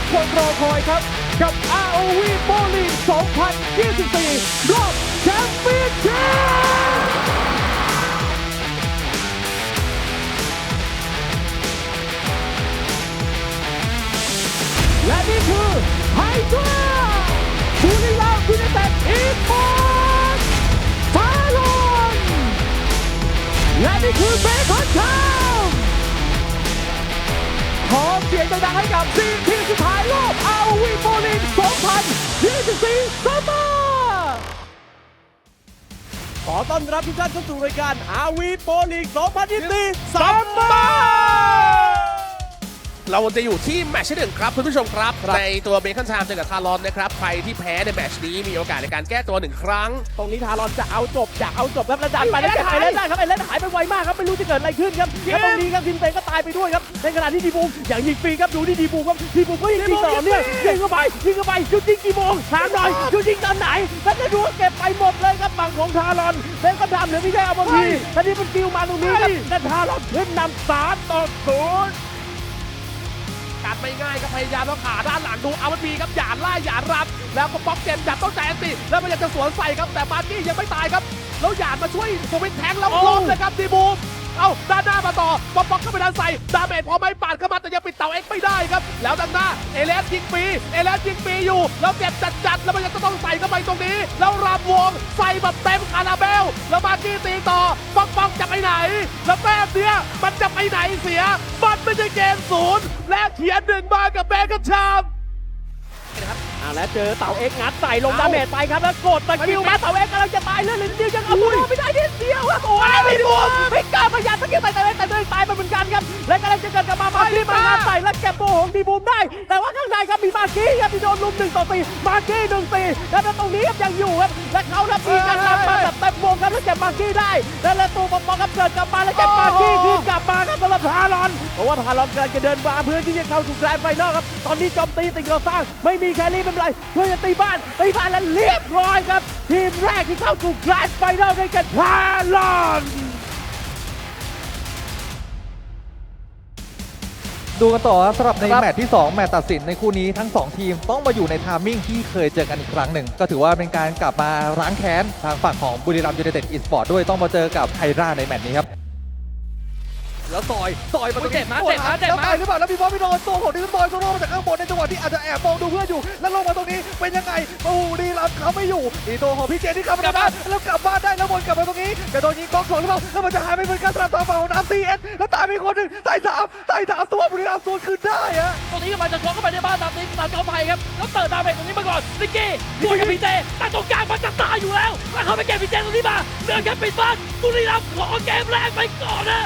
กคนรอคอยครับ กับ ROV b o w l i n g 2024 รอบแชมเปี้ยนชิพและนี่คือไฮดราบุรีรัมย์ยูไนเต็ดอีสปอร์ตฟาลอนและนี่คือเบคอนทาวขอเสียงดังๆให้กับทีที โปลิง2024ซัมเมอร์ขอต้อนรับทุกท่านเข้าสู่รายการอาวีโปลิศ2024ซัมเมอร์ เราจะอยู่ที่แมตช์ที่หนึ่งครับคุณผู้ชมครับ ในตัวเบคอนชามเจอกับทารอนนะครับ ใครที่แพ้ในแมตช์นี้มีโอกาสในการแก้ตัวหนึ่งครั้ง ตรงนี้ทารอนจะเอาจบจะเอาจบครับระดับไปแล้วเก็บไอเล่นได้ครับไอเล่นหายไปไวมากครับไม่รู้จะเกิดอะไรขึ้นครับแล้วตรงนี้ครับทีมเตงก็ตายไปด้วยครับในขณะที่ดีบูมอย่างยิงฟรีครับดูที่ดีบูมครับดีบูมก็ยิงฟรีต่อเนื่องยิงเข้าไปยิงเข้าไปจุดยิงกี่โมงถามหน่อยจุดยิงตอนไหนท่านจะดูว่าเก็บไปหมดเลยครับฝั่งของทารอนเล่นก็ทำเหลือไม่ได้เอาบางทีท่านี้มันกิวมาตรงนี้ครับแต่ทารอนขึ้นนำสามต่อศูนย์ การไม่ง่ายก็พยายามแล้วขาด้านหลังดูเอามันมีครับหยาดไล่หยาดรับ แล้วก็ป๊อกเจมจับต้องใจอันติแล้วพยายามจะสวนใส่ครับแต่มาร์กี้ยังไม่ตายครับแล้วหยาดมาช่วยสวิตแทงแล้วล้มเลยครับดีบูม เอ้าด้านหน้ามาต่อป๊อกป๊อกเข้าไปด้านใส่ดาเมจพอไม่ปาดเข้ามาแต่ยังปิดเต่าเอ็กไม่ได้ครับ แล้วด้านหน้าเอเลสยิงฟีเอเลสยิงฟีอยู่แล้วเจ็บจัดจัดๆแล้วมันยังจะต้องใส่เข้าไปตรงนี้ แล้วรำวงใส่แบบเต็มคาราเบล แล้วมาร์กี้ตีต่อป๊อกป๊อกจะไปไหน แล้วแต้มเนี้ยมันจะไปไหนเสียมันไม่ใช่เกมศูนย์และเขียนหนึ่งมากับแบงก์ชาม อ่าแล้วเจอเต่าเอ็กซ์งัดใส่ลงดาเมจไปครับแล้วกดตะคิวมาเต่าเอ็กซ์กำลังจะตายเลือดเหลือนิดเดียวยังเอาตัวรอดไม่ได้นิดเดียวครับโอ้ยไม่ดูไม่กล้าพยายามตะคิวใส่เต่าเอ็กซ์แต่ตัวเองตายไปเหมือนกันครับและกำลังจะเกิดกับมามาที่มางานใส่และเก็บโบของดีบูมได้ แต่ว่าข้างในครับมีมากี้ครับที่โดนลุมหนึ่งต่อสี่มากี้หนึ่งสี่แล้วตรงนี้ครับยังอยู่ครับและเขาทับทีกันรับมาแบบเต็มวงครับแล้วเก็บมากี้ได้แล้วแล้วตูปอมครับเกิดกลับมาแล้วเก็บมากี้คืนกลับมาครับสำหรับทารอนเพราะว่าทารอนกำลังจะเดินมาเพื่อที่จะเข้าสู่แกรนด์ไฟนอลครับตอนนี้โจมตีติดเราสร้างไม่มีแครี่ไม่เป็นไรเพื่อจะตีบ้านตีบ้านแล้วเรียบร้อยครับ ทีมแรกที่เข้าสู่แกรนด์ไฟนอลได้แก่ทารอนดูกันต่อครับสำหรับในแมตช์ที่ 2 แมตช์ตัดสินในคู่นี้ทั้ง 2 ทีมต้องมาอยู่ในไทามมิ่งที่เคยเจอกันอีกครั้งหนึ่ง ก็ถือว่าเป็นการกลับมาล้างแค้นทางฝั่งของบุรีรัมย์ยูไนเต็ดอีสปอร์ตด้วยต้องมาเจอกับไทร่าในแมตช์นี้ครับ แล้วซอยซอยมาตรงนี้เจ็บนะเจ็บนะเจ็บนะแล้วตายหรือเปล่าแล้วมีบอลไม่โดนตัวของดิสบอยโซโล่มาจากข้างบนในจังหวะที่อาจจะแอบมองดูเพื่อนอยู่ แล้วลงมาตรงนี้เป็นยังไงโอ้โหดีรับเขาไม่อยู่ดีตัวของพี่เจนที่เข้ามาในบ้านแล้วกลับบ้านได้แล้ววนกลับมาตรงนี้จะโดนยิงกล้องสองหรือเปล่าแล้วมันจะหายไปเหมือนกันสำหรับตัวฝั่งของน้ำซีเอสแล้วตายไปคนหนึ่งตายสามตายสามตัวบุรีรัมย์สวนคืนได้อะตรงนี้กำลังจะชกเข้าไปในบ้านตามนี้ตามเจ้าไผ่ครับแล้วเติร์ดดาเมจตรงนี้มาก่อนนิกกี้บวกกับพีเจแต่ตรงกลางมันจะตายอยู่แล้วแล้วเขาไปเก็บพีเจตรงนี้มาเดินแค่ปิดบ้านบุรีรัมย์ขอเกมแรกไปก่อนนะ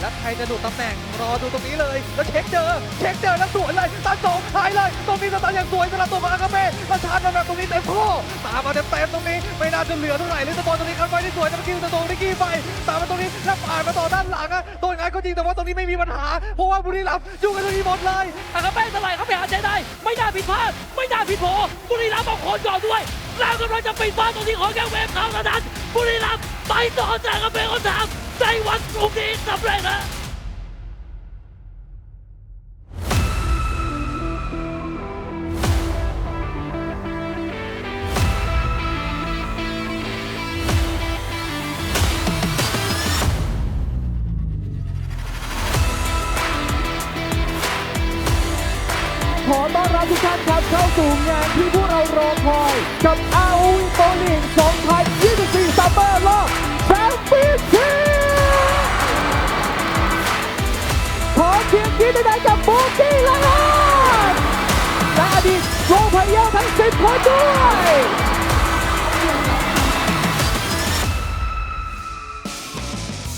แล้วใครจะดูดตำแหน่งรอดูตรงนี้เลย แล้วเช็คเจอเช็คเจอแล้วสวยเลยตัดสองหายเลยตรงนี้สตาร์อย่างสวยสำหรับตัวของอากาเป้แล้วชาร์จมาแบบตรงนี้เต็มข้อตามมาเต็มเต็มๆตรงนี้ไม่น่าจะเหลือเท่าไหร่เลยสปอนตรงนี้คันไว้ที่สวยแต่เมื่อกี้จะตรงนิกี้ไปตามมาตรงนี้แล้วผ่านมาต่อด้านหลังอะตัวงานก็จริงแต่ว่าตรงนี้ไม่มีปัญหาเพราะว่าบุรีรัมย์อยู่กันตรงนี้หมดเลยอากาเป้สลด์เข้าไปหาเจได้ ไม่น่าผิดพลาดไม่น่าผิดโผบุรีรัมย์เอาคนก่อนด้วยแล้วกำลังจะปิดบ้านตรงนี้ของแกเวฟเขาเท่านั้นบุรีรัมย์ไปต่อจากอากาเป้คนทำ ในวันพรุ่งนี้สำเร็จนะขอต้อนรับทุกท่านครับเข้าสู่งานที่พวกเรารอคอย กับอาวีโตลิง2024ซัมเมอร์รอบแชมเปี้ยนชิพ เสียงกรี๊ดได้กับโบกี้และลอนและอดีตโปรเพลเยอร์ทั้ง10คนด้วย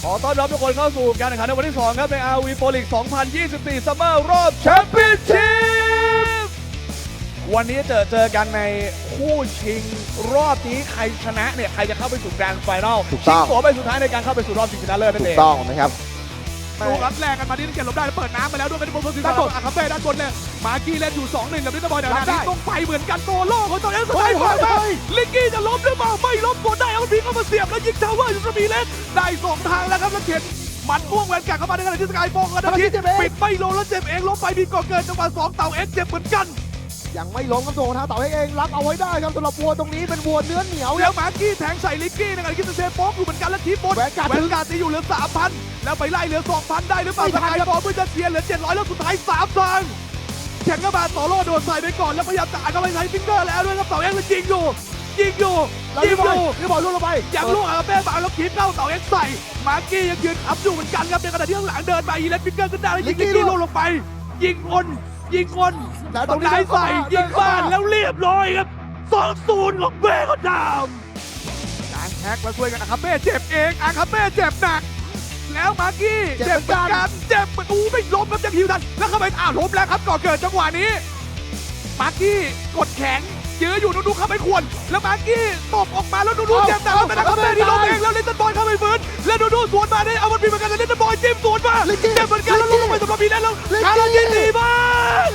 ขอต้อนรับทุกคนเข้าสู่การแข่งขันในวันที่ 2 ครับ ใน RV Pro League 2024 Summer รอบแชมเปี้ยนชิพวันนี้เจอเจอกันในคู่ชิงรอบนี้ใครชนะเนี่ย ใครจะเข้าไปสู่แกรนด์ไฟนอลถูกต้องชิงตัวไปสุดท้ายในการเข้าไปสู่รอบชิงชนะเลิศนั่นถูเอกงต้องนะครับ ดูครับแรงกันมาที่เกียรติลบได้แล้วเปิดน้ำไปแล้วด้วยเป็นบอลซีด้านบนอาคาเฟ่ด้านบนเลยมากี้เล่นอยู่ 2-1 กับลิตเติ้ลบอยเดี๋ยวนี้ต้องไปเหมือนกันโตโล่ของตัวเองสุดท้ายผ่านมาลิกกี้จะล้มหรือเปล่าไม่ล้มกดได้เอาพีเข้ามาเสียบแล้วยิงทาวเวอร์ยูสมีเล็กได้สองทางแล้วครับแล้วเข็นมันม่วงแวนการ์ดเข้ามาในขณะที่สกายฟองกันนาทีปิดไม่ลงแล้วเจ็บเองล้มไปมีก่อเกินจังหวะสองเต่าเอ็กเจ็บเหมือนกันยังไม่ล้มครับตัวของทางเต่าเองรับเอาไว้ได้ครับสำหรับวัวตรงนี้เป็นวัวเนื้อเหนียวแล้วมาร์กี้แทงใส่ลิกกี้ในขณะที่เซฟโป๊กอยู่เหมือนกันแล้วทีบนแหวนการ์ดแหวนการ์ดตีอยู่เหลือ3,000 แล้วไปไล่เหลือ 2,000 ได้หรือเปล่าไม่สทันกายครับฟองเพื่อจะเสียเหลือ 700 แล้วสุดท้าย3ทางแข่งกันมาต่อโล่โดนใส่ไปก่อนแล้วพยายามจะอ่านเข้าไปใช้ฟิงเกอร์แล้วด้วยครับเต่าเอ็กซ์เลยยิงอยู่ยิงอยู่แล้วยินี่งบออลยู่นี่บอลลูกลงไปยังลูกอาเป้บางแล้วคีบเข้าเต่าเอ็กซ์ใส่มาร์กี้ยังยืนขับอยู่เหมือนกันครับในขณะที่ข้างหลังเดินไปอีเลนฟิกเกอร์ขึ้นได้แล้วยิงลิกกี้ลูกลงไป ยิงคนยิงคนแล้วตตรรงงนี้นี้ใส่ยิงบ้านแล้วเรียบร้อยครับสองศูนย์ของเบ้ก็ดามการแท็กแล้วช่วยกันอาคาเบ้เจ็บเองอาคาเบ้เจ็บหนัก แล้วมาร์กี้เจ็เจ็บบเหเหมืมืออนนกักันนเจ็บเหมือนอู้ไม่ล้มครับยังฮิวทันแล้วเข้าไปอ้าวล้มแล้วครับก่อเกิดจังหวะนี้มาร์กี้กดแขนยื้ออยู่นูนูเข้าไปขวนแล้วมาร์กี้ตบออกมาแล้วนูนูเจ็บแต่ว่าเป็นอาคาเบ้ที่ล้มเองแล้วลิตเติ้ลบอยเข้าไปฟื้นแล้วนูนูสวนมาได้เอามันมีเหมือนกันแต่ลิตเติ้ลบอยจิ้มสวนมาเจ็บเหมือนกันแล้วลงไปสำหรับบีแลนด์แล้วคาราจิตีบ้าน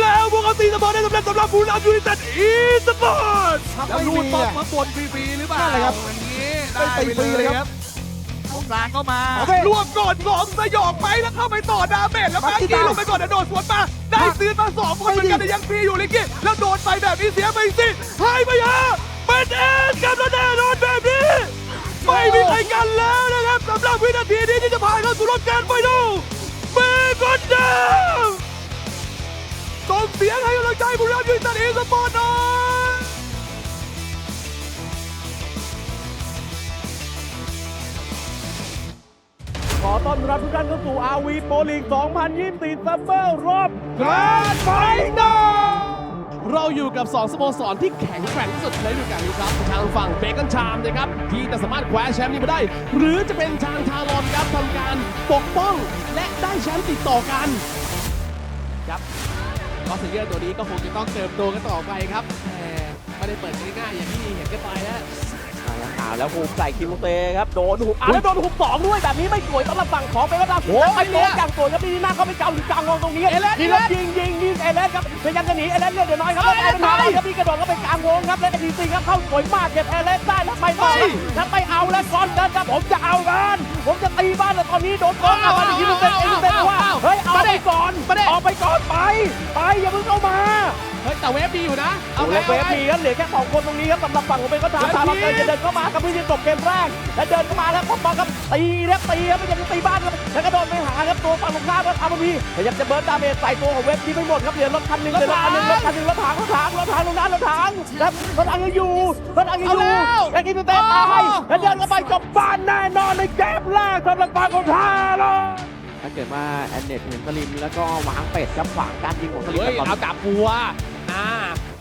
แล้วพวกเขาตีเสมอได้สำเร็จสำหรับบูรัมยูไนเต็ดอีสปอร์ตถ้าแล้วไม่รูมีดตบอะมาบนฟรีๆหรือเปล่านั่นแหละครับอย่างนี้ไม่ตีฟรีเลยครับตรง กลางเข้ามาโอเครวมก่อนสองสยองไปแล้วเข้าไปต่อดาเมจแล้วมามาร์กี้กี้ตามลงไปก่อนแล้วโดนสวนมาได้ซื้อมาสองคนเหมือนกันแต่ยังฟรีอยู่ลิกกี้แล้วโดนไปแบบนี้เสียไปสิให้ไปฮะเป็นเอสกันแล้วแน่นอนแบบนี้ไม่มีใครกันแล้วนะครับสำหรับวินาทีนี้ที่จะผ่านเข้าสู่รอบการไฟนอลเบคอนดามส่งเสียงให้กำลังใจบุรีรัมย์ยูไนเต็ดอีสปอร์ตหน่อย ขอต้อนรับทุกท่านเข้าสู่ RV Pro League 2024 Summer รอบการไฟนอล เราอยู่กับ 2 สโมสรที่แข็งแกร่งที่สุดในฤดูกาลนี้ครับ ทางฝั่งเบคอนชามนะครับ ที่จะสามารถคว้าแชมป์นี้มาได้ หรือจะเป็นทางทารอนครับทำการปกป้องและได้แชมป์ติดต่อกัน ครับก็ซิเลียตัวนี้ก็คงจะต้องเติมโตกันต่อไปครับแหมไม่ได้เปิดง่ายๆอย่างที่เห็นกันไปนะ อ่าแล้วหุบใส่คิมุเตครับโดนหุบอ่าแล้วโดนหุบสองด้วยแบบนี้ไม่สวยสำหรับฝั่งของเบคอนดามแล้วไปโดนอย่างสวยครับนี่หน้าเขาไปเกาหรือกลางวงตรงนี้เอเลสนี่แล้วยิงยิงยิงเอเลสครับพยายามจะหนีเอเลสเลือดเดี๋ยวน้อยครับแล้วกลายเป็นมาครับพี่กระโดดก็ไปกลางวงครับแล้วดีซีครับเข้าสวยมากเก็บเอเลสได้แล้วไปต่อครับแล้วไปเอาแล้วก่อนเดินครับผมจะเอากันผมจะตีบ้านแล้วตอนนี้โดนกองเอาไปคิมุเตคิมุเตว่า เฮ้ยเอาไปก่อนเอาไปก่อนไป ไปอย่าเพิ่งเข้ามาเฮ้ยแต่เวฟดีอยู่นะ เอาไงเล็กเวฟไง ดีครับเหลือแค่สองคนตรงนี้ครับสำหรับฝั่งของเป็นก็ตามตามมาเกินจะเดินเข้ามาครับเพื่อจะจบเกมแรกและเดินเข้ามาแล้วผมบอกครับตีแล้วตีครับไม่อยากจะตีบ้านครับแล้วก็โดนไปหาครับตัวฝั่งตรงข้ามครับอาร์พีพยายามจะเบิร์นดาเมจใส่ตัวของเวฟที่ไม่หมดครับเหลือรถคันหนึ่งเหลือรถคันหนึ่งรถคันหนึ่งรถถังรถถังรถถังตรงนั้นรถถังครับรถถังยังอยู่รถถังยังอยู่แล้วกินเตะตายแล้วเดินเข้าไปจบบ้านแน่นอนในเกมแรกสำหรับฝั่งของทาเลย ถ้าเกิดว่าแอนเนตเห็นสลิมแล้วก็วางเป็ดครับขวางการยิงของสลิมเฮ้ยแต่ตอนเอาจับบัวอ่า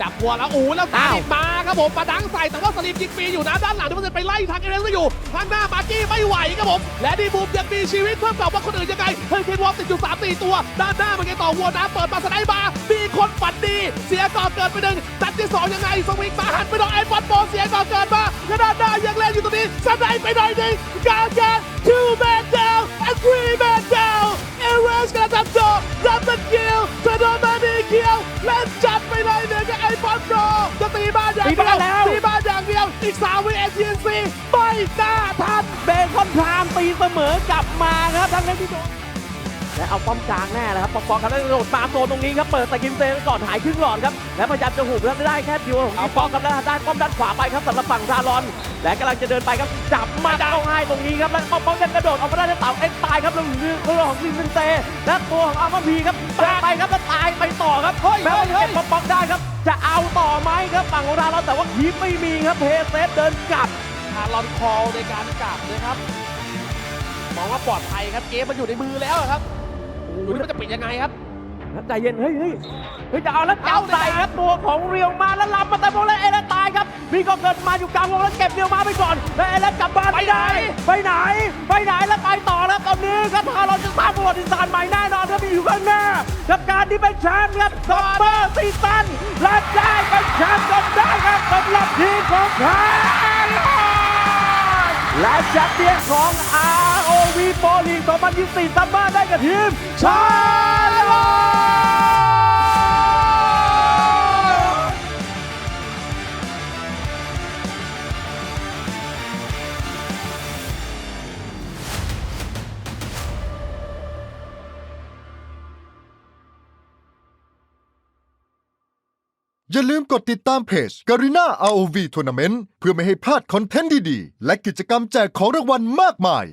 จับบัวแล้วอู้แล้วสลิมมาครับผมมาดังใส่แต่ว่าสลิมยิงฟรีอยู่นะด้านหลังที่มันจะไปไล่ทางเอเลนซ์อยู่ทางหน้ามาร์กี้ไม่ไหวครับผมและดีบูมยังมีชีวิตเพิ่มกับว่าคนอื่นยังไงเฮ้ยเคนวอลติดอยู่3 4ตัวด้านหน้ามันไงต่อวัวน้ำเปิดมาสไนด์มามีคนฝันดี เสียก่อนเกิดไปหนึ่งนัดที่สองยังไงสวิงมาหันไปโดนไอ้บอลโบเสียก่อนเกิดมาและด้านหน้ายังเล่นอยู่ตรงนี้สไนด์ไปหน่อยหนึ่งกลางแกน two man down and three man down อีก 3 วิเอทีนซีไม่กล้าทันเบคอนพรามตีเสมอกลับมาครับทั้งนั้นที่โดน และเอาป้อมกลางแน่นะครับปอกปอกครับแล้วโดดมาโซนตรงนี้ครับเปิดสกินเซนก่อนหายครึ่งหลอดครับแล้วพยายามจะหุบแล้วได้แค่ดิวของอีปอกครับแล้วได้ป้อมด้านขวาไปครับสำหรับฝั่งซารอน และกำลังจะเดินไปครับจับมาเข้าให้ตรงนี้ครับแล้วป้อมป้อมยังกระโดดออกมาได้แล้วเต่าเอ็กซ์ตายครับแล้วตัวของซินเซนเซและตัวของอาร์มพีครับแบกไปครับแล้วตายไปต่อครับแม้ว่าจะเก็บป้อมป้อมได้ครับ จะเอาต่อไหมครับฝั่งของซารอนแต่ว่าคีบไม่มีครับเพเซฟเดินกลับทารอนคอลในการกลับนะครับมองว่าปลอดภัยครับเกมมันอยู่ในมือแล้วครับ ดูที่มันจะปิดยังไงครับใจเย็นเฮ้ยเฮ้ยเฮ้ยจะเอาแล้วจับใส่ครับตัวของเรียวมาแล้วลำมาแต่โมแล้วเอเลนตายครับมีก็เกิดมาอยู่กลางวงแล้วเก็บเรียวมาไปก่อนแล้วเอเลนกลับบ้านไปไหนไปไหนไปไหนแล้วไปต่อแล้วตอนนี้ครับทารอนจะสร้างประวัติศาสตร์ใหม่แน่นอนครับมีอยู่ข้างหน้ากับการที่เป็นแชมป์ครับซัมเมอร์ซีซั่นและได้เป็นแชมป์จนได้ครับสำหรับทีมของทารอนและแชมป์เปี้ยนของ วีโปลีก2024ซัมบ้าได้กับทีมชาลออย่าลืมกดติดตามเพจ Garena ROV ทัวนาเมนต์เพื่อไม่ให้พลาดคอนเทนต์ดี ๆ และกิจกรรมแจกของรางวัลมากมาย